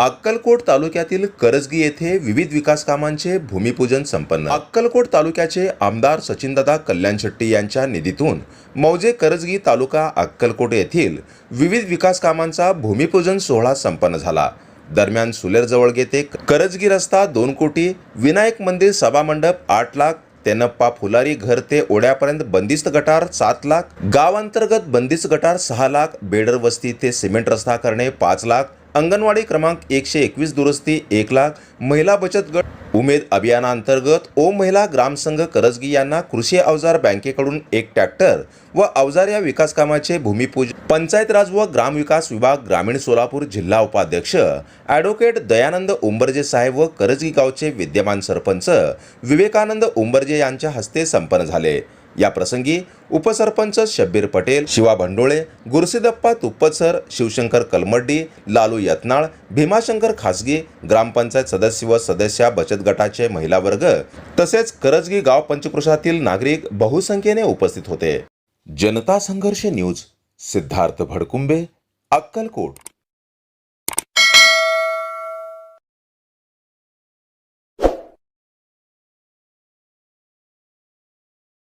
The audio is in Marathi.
अक्कलकोट तालुक्यातील करजगी येथे विविध विकास कामांचे भूमिपूजन संपन्न. अक्कलकोट तालुक्याचे आमदार सचिनदादा कल्याण शेट्टी यांच्या निधीतून मौजे करजगी तालुका अक्कलकोट येथील विविध विकास कामांचा भूमिपूजन सोहळा संपन्न झाला. दरम्यान सुलेरजवळ येथे करजगी रस्ता दोन कोटी विनायक मंदिर सभामंडप आठ लाख तेनप्पा फुलारी घर ते ओढ्यापर्यंत बंदिस्त गटार सात लाख गावांतर्गत बंदिस्त गटार सहा लाख बेडर वस्ती ते सिमेंट रस्ता करणे पाच लाख अंगणवाडी क्रमांक एकशे एकवीस दुरुस्ती एक लाख महिला बचत गट उमेद अभियानांतर्गत ओम महिला ग्रामसंघ करजगी यांना कृषी अवजार बँकेकडून एक ट्रॅक्टर व अवजार या विकास कामाचे भूमिपूजन पंचायत राज व ग्रामविकास विभाग ग्रामीण सोलापूर जिल्हा उपाध्यक्ष ॲडव्होकेट दयानंद उंबरजे साहेब व करजगी गावचे विद्यमान सरपंच विवेकानंद उंबरजे यांच्या हस्ते संपन्न झाले. या प्रसंगी उपसरपंच शब्बीर पटेल शिवा भंडोळे गुरसिदप्पा तुप्पतसर शिवशंकर कलमड्डी लालू यत्नाळ भीमाशंकर खासगी ग्रामपंचायत सदस्य व सदस्या बचत गटाचे महिला वर्ग तसेच करजगी गाव पंचक्रोशातील नागरिक बहुसंख्येने उपस्थित होते. जनता संघर्ष न्यूज सिद्धार्थ भडकुंबे अक्कलकोट.